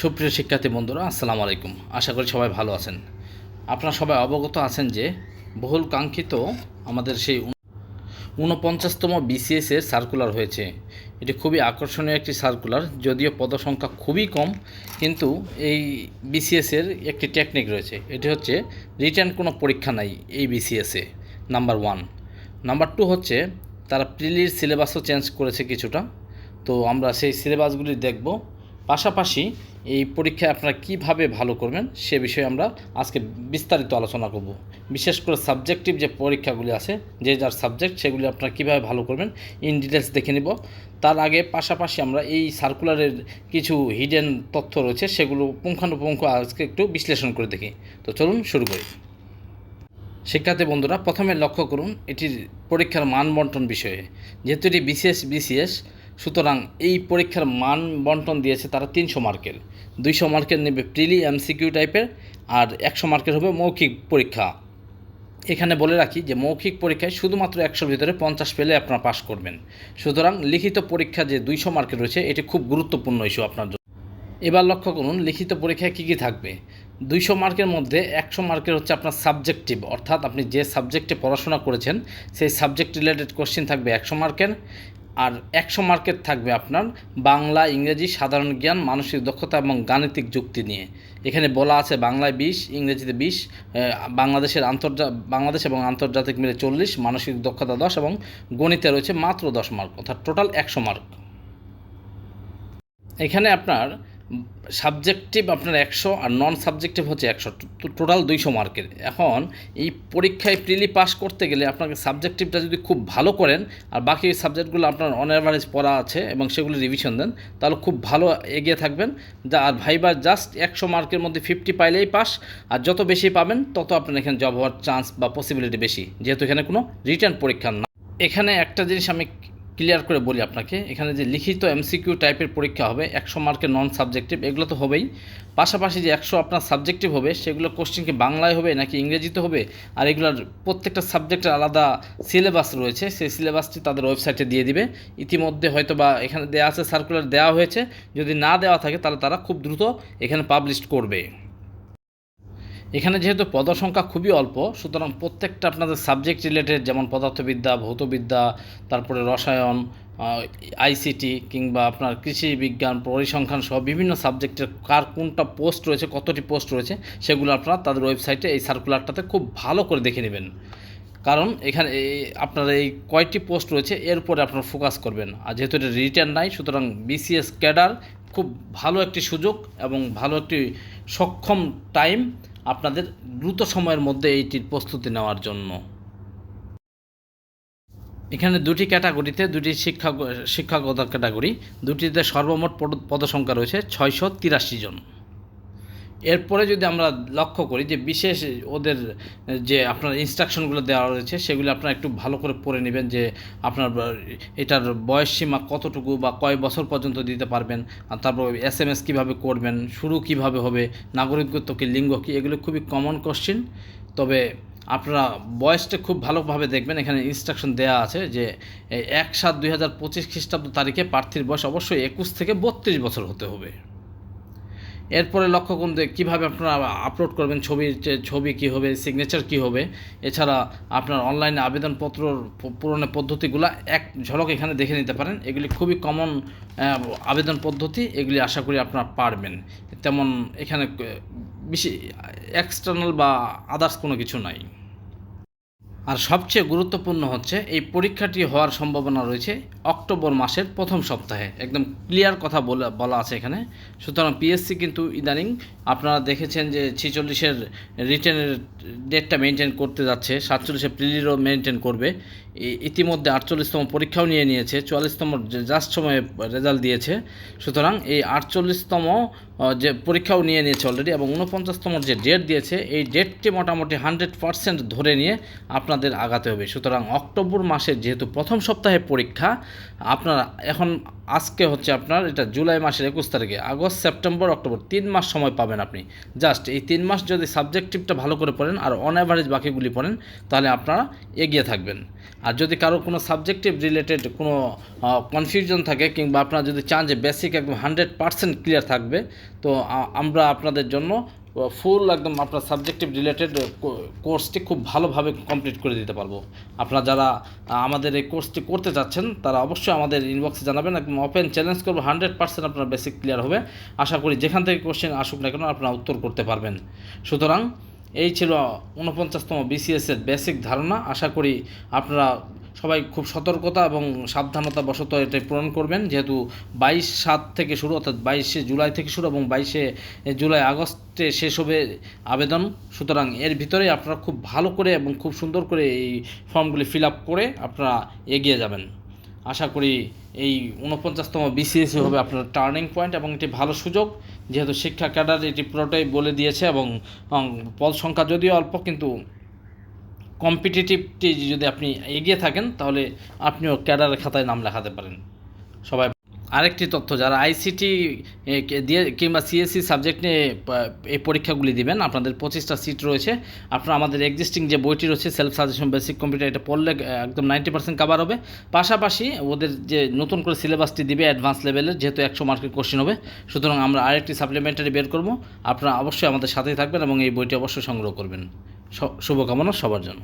সুপ্রিয় শিক্ষার্থী বন্ধুরা, আসসালামু আলাইকুম। আশা করি সবাই ভালো আছেন। আপনারা সবাই অবগত আছেন যে বহুল কাঙ্ক্ষিত আমাদের সেই ঊনপঞ্চাশতম বিসিএস এর সার্কুলার হয়েছে। এটি খুবই আকর্ষণীয় একটি সার্কুলার যদিও পদসংখ্যা খুবই কম, কিন্তু এই বিসিএস এর একটি টেকনিক রয়েছে। এটি হচ্ছে রিটার্ন কোনো পরীক্ষা নাই এই বিসিএসে নাম্বার ওয়ান নাম্বার টু হচ্ছে তারা প্রিলির সিলেবাসও চেঞ্জ করেছে কিছুটা। তো আমরা সেই সিলেবাসগুলি দেখব। পাশাপাশি এই পরীক্ষায় আপনারা কীভাবে ভালো করবেন সে বিষয়ে আমরা আজকে বিস্তারিত আলোচনা করব। বিশেষ করে সাবজেক্টিভ যে পরীক্ষাগুলি আছে, যে যার সাবজেক্ট সেগুলি আপনারা কীভাবে ভালো করবেন ইন ডিটেলস দেখে নিব। তার আগে পাশাপাশি আমরা এই সার্কুলারের কিছু হিডেন তথ্য রয়েছে, সেগুলো পুঙ্খানুপুঙ্খ আজকে একটু বিশ্লেষণ করে দেখি। তো চলুন শুরু করি। শিক্ষার্থী বন্ধুরা, প্রথমে লক্ষ্য করুন, এটির পরীক্ষার মান বন্টন বিষয়ে। যেহেতু এটি বিসিএস বিসিএস সুতরাং এই পরীক্ষার মান বন্টন দিয়েছে তারা তিনশো মার্কের। দুইশো মার্কের নেবে প্রিলি এমসিকিউ টাইপের আর একশো মার্কের হবে মৌখিক পরীক্ষা। এখানে বলে রাখি যে মৌখিক পরীক্ষায় শুধুমাত্র একশোর ভিতরে পঞ্চাশ পেলে আপনারা পাশ করবেন। সুতরাং লিখিত পরীক্ষা যে দুইশো মার্কের রয়েছে, এটি খুব গুরুত্বপূর্ণ ইস্যু আপনার জন্য। এবার লক্ষ্য করুন, লিখিত পরীক্ষায় কী কী থাকবে? দুইশো মার্কের মধ্যে একশো মার্কের হচ্ছে আপনার সাবজেক্টিভ, অর্থাৎ আপনি যে সাবজেক্টে পড়াশোনা করেছেন, সেই সাবজেক্ট রিলেটেড কোশ্চেন থাকবে একশো মার্কের। আর একশো মার্কের থাকবে আপনার বাংলা, ইংরেজি, সাধারণ জ্ঞান, মানসিক দক্ষতা এবং গাণিতিক যুক্তি নিয়ে। এখানে বলা আছে বাংলায় বিশ, ইংরেজিতে বিশ বাংলাদেশের আন্তর্জা, বাংলাদেশ এবং আন্তর্জাতিক মিলে চল্লিশ, মানসিক দক্ষতা দশ এবং গণিতে রয়েছে মাত্র দশ মার্ক, অর্থাৎ টোটাল একশো মার্ক। এখানে আপনার সাবজেক্টিভ আপনার একশো আর নন সাবজেক্টিভ হচ্ছে একশো। টোটাল দুইশো মার্কের। এখন এই পরীক্ষায় প্রিলি পাস করতে গেলে আপনাকে সাবজেক্টিভটা যদি খুব ভালো করেন, আর বাকি সাবজেক্টগুলো আপনার অন অ্যাভারেজ পড়া আছে এবং সেগুলো রিভিশন দেন, তাহলে খুব ভালো এগিয়ে থাকবেন। যা, আর ভাইবার জাস্ট একশো মার্কের মধ্যে ফিফটি পাইলেই পাস আর যত বেশি পাবেন, তত আপনার এখানে জব হওয়ার চান্স বা পসিবিলিটি বেশি। যেহেতু এখানে কোনো রিটার্ন পরীক্ষা না। এখানে একটা জিনিস আমি ক্লিয়ার করে বলি আপনাকে, এখানে যে লিখিত এমসিকিউ টাইপের পরীক্ষা হবে, একশো মার্কের নন সাবজেক্টিভ এগুলো তো হবেই। পাশাপাশি যে একশো আপনার সাবজেক্টিভ হবে, সেগুলো কোশ্চেন কি বাংলায় হবে নাকি ইংরেজিতে হবে, আর এগুলোর প্রত্যেকটা সাবজেক্টের আলাদা সিলেবাস রয়েছে, সেই সিলেবাসটি তাদের ওয়েবসাইটে দিয়ে দিবে। ইতিমধ্যে হয়তো বা এখানে দেওয়া আছে সার্কুলার দেওয়া হয়েছে, যদি না দেওয়া থাকে তাহলে তারা খুব দ্রুত এখানে পাবলিশ করবে। এখানে যেহেতু পদসংখ্যা খুবই অল্প, সুতরাং প্রত্যেকটা আপনাদের সাবজেক্ট রিলেটেড যেমন পদার্থবিদ্যা, ভৌতবিদ্যা, তারপরে রসায়ন আইসিটি কিংবা আপনার কৃষি বিজ্ঞান, পরিসংখ্যান সহ বিভিন্ন সাবজেক্টের কার কোনটা পোস্ট রয়েছে, কতটি পোস্ট রয়েছে, সেগুলো আপনারা তাদের ওয়েবসাইটে এই সার্কুলারটাতে খুব ভালো করে দেখে নেবেন। কারণ এখানে আপনার এই কয়টি পোস্ট রয়েছে, এর উপরে আপনারা ফোকাস করবেন। আর যেহেতু এটা রিটার্ন নাই, সুতরাং বিসিএস ক্যাডার খুব ভালো একটি সুযোগ এবং ভালো একটি সক্ষম টাইম আপনাদের দ্রুত সময়ের মধ্যে এইটির প্রস্তুতি নেওয়ার জন্য। এখানে দুটি ক্যাটাগরিতে, দুটি শিক্ষা শিক্ষাগত ক্যাটাগরি, দুটিতে সর্বমোট পদসংখ্যা রয়েছে ছয়শো তিরাশি জন। এরপরে যদি আমরা লক্ষ্য করি যে বিশেষ ওদের যে আপনার ইনস্ট্রাকশনগুলো দেওয়া রয়েছে, সেগুলো আপনারা একটু ভালো করে পড়ে নেবেন যে আপনার এটার বয়স সীমা কতটুকু বা কয় বছর পর্যন্ত দিতে পারবেন, আর তারপর এস এম এস কীভাবে করবেন, শুরু কীভাবে হবে, নাগরিকত্ব কী, লিঙ্গ কী, এগুলো খুবই কমন কোশ্চিন তবে আপনারা বয়সটা খুব ভালোভাবে দেখবেন, এখানে ইনস্ট্রাকশন দেওয়া আছে যে এক সাত দুই হাজার পঁচিশ খ্রিস্টাব্দ তারিখে প্রার্থীর বয়স অবশ্যই একুশ থেকে বত্রিশ বছর হতে হবে। এরপরে লক্ষ্য করুন যে কীভাবে আপনারা আপলোড করবেন ছবির ছবি কী হবে সিগনেচার কী হবে। এছাড়া আপনার অনলাইনে আবেদনপত্র পূরণের পদ্ধতিগুলো এক ঝলক এখানে দেখে নিতে পারেন। এগুলি খুবই কমন আবেদন পদ্ধতি। এগুলি আশা করি আপনারা পারবেন। তেমন এখানে বেশি এক্সটার্নাল বা আদার্স কোনো কিছু নাই। আর সবচেয়ে গুরুত্বপূর্ণ হচ্ছে এই পরীক্ষাটি হওয়ার সম্ভাবনা রয়েছে অক্টোবর মাসের প্রথম সপ্তাহে। একদম ক্লিয়ার কথা বলে আছে এখানে। সুতরাং পিএসসি কিন্তু ইদানিং আপনারা দেখেছেন যে ছিচল্লিশের রিটার্নের ডেটটা মেনটেন করতে যাচ্ছে, সাতচল্লিশে প্রিলিরও মেনটেন করবে। ইতিমধ্যে আটচল্লিশতম পরীক্ষাও নিয়ে নিয়েছে, চুয়াল্লিশতম জাস্ট সময়ে রেজাল্ট দিয়েছে। সুতরাং এই আটচল্লিশতম যে পরীক্ষাও নিয়ে নিয়েছে অলরেডি এবং উনপঞ্চাশতম যে ডেট দিয়েছে, এই ডেটটি মোটামুটি হান্ড্রেড পারসেন্ট ধরে নিয়ে আপনাদের আগাতে হবে। সুতরাং অক্টোবর মাসের যেহেতু প্রথম সপ্তাহে পরীক্ষা, আপনারা এখন আজকে হচ্ছে আপনার, এটা জুলাই মাসের একুশ তারিখে। আগস্ট, সেপ্টেম্বর, অক্টোবর, তিন মাস সময় পাবেন আপনি। জাস্ট এই তিন মাস যদি সাবজেক্টিভটা ভালো করে পড়েন আর অন অ্যাভারেজ বাকিগুলি পড়েন, তাহলে আপনারা এগিয়ে থাকবেন। আর যদি কারও কোনো সাবজেক্টিভ রিলেটেড কোনো কনফিউশন থাকে কিংবা আপনারা যদি চান যে বেসিক একদম হান্ড্রেড পার্সেন্ট ক্লিয়ার থাকবে, তো আমরা আপনাদের জন্য ফুল একদম আপনার সাবজেক্টিভ রিলেটেড কোর্সটি খুব ভালোভাবে কমপ্লিট করে দিতে পারব। আপনারা যারা আমাদের এই কোর্সটি করতে চাচ্ছেন, তারা অবশ্যই আমাদের ইনবক্সে জানাবেন, একদম ওপেন চ্যালেঞ্জ করব হান্ড্রেড পার্সেন্ট আপনার বেসিক ক্লিয়ার হবে। আশা করি যেখান থেকে কোশ্চেন আসুক না কেন, আপনারা উত্তর করতে পারবেন। সুতরাং এই ছিল উনপঞ্চাশতম বিসিএসের বেসিক ধারণা। আশা করি আপনারা সবাই খুব সতর্কতা এবং সাবধানতা বশত এটাই পূরণ করবেন। যেহেতু বাইশ সাত থেকে শুরু, অর্থাৎ বাইশে জুলাই থেকে শুরু এবং বাইশে জুলাই আগস্টে শেষ হবে আবেদন। সুতরাং এর ভিতরে আপনারা খুব ভালো করে এবং খুব সুন্দর করে এই ফর্মগুলি ফিল আপ করে আপনারা এগিয়ে যাবেন। আশা করি এই উনপঞ্চাশতম বিসিএসি হবে আপনার টার্নিং পয়েন্ট এবং এটি ভালো সুযোগ। যেহেতু শিক্ষা ক্যাডার এটি পুরোটাই বলে দিয়েছে এবং পদ সংখ্যা যদিও অল্প, কিন্তু কম্পিটিটিভটি যদি আপনি এগিয়ে থাকেন, তাহলে আপনিও ক্যাডারের খাতায় নাম লেখাতে পারেন। সবাই আরেকটি তথ্য, যারা আইসিটি দিয়ে, কিংবা সিএসসি সাবজেক্ট নিয়ে এই পরীক্ষাগুলি দিবেন, আপনাদের পঁচিশটা সিট রয়েছে। আপনারা আমাদের এক্সিস্টিং যে বইটি রয়েছে সেলফ সাজেশন বেসিক কম্পিউটার এটা পড়লে একদম নাইনটি পার্সেন্ট কাভার হবে। পাশাপাশি ওদের যে নতুন করে সিলেবাসটি দিবে অ্যাডভান্স লেভেলের যেহেতু একশো মার্কের কোশ্চেন হবে, সুতরাং আমরা আরেকটি সাপ্লিমেন্টারি বের করব। আপনারা অবশ্যই আমাদের সাথেই থাকবেন এবং এই বইটি অবশ্যই সংগ্রহ করবেন। শুভকামনা, সবার জন্য।